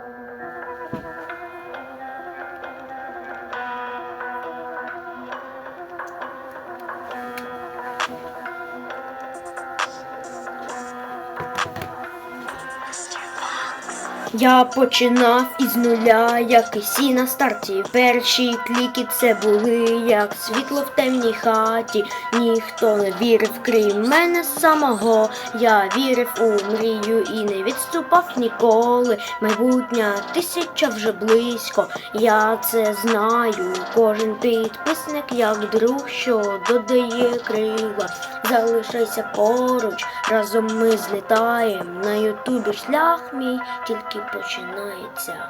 Thank you. Я починав із нуля, як і всі на старті. Перші кліки це були, як світло в темній хаті. Ніхто не вірив, крім мене самого. Я вірив у мрію і не відступав ніколи. Майбутня тисяча вже близько. Я це знаю. Кожен підписник, як друг, що додає крила. Залишайся поруч, разом ми злітаєм. На ютубі шлях мій тільки починається.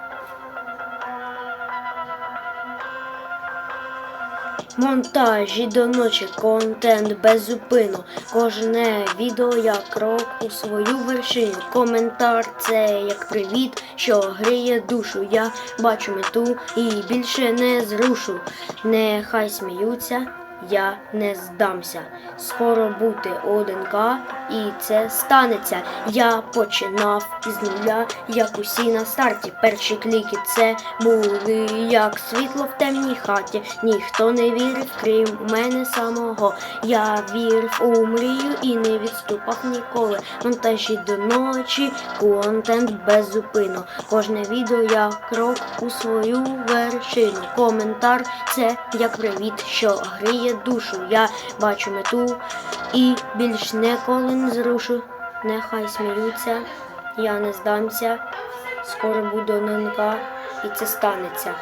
Монтажі до ночі, контент без зупину. Кожне відео як крок у свою вершину. Коментар це як привіт, що гріє душу. Я бачу мету і більше не зрушу. Нехай сміються, я не здамся. Скоро бути 1К і це станеться. Я починав із нуля, як усі на старті. Перші кліки це були як світло в темній хаті. Ніхто не вірив, крім мене самого. Я вірив у мрію і не відступав ніколи. Монтажі до ночі, контент без. Кожне відео як крок у свою вершину. Коментар це як привіт, що гріє душу. Я бачу мету і більш ніколи не зрушу. Нехай сміються, я не здамся. Скоро буду ННК і це станеться.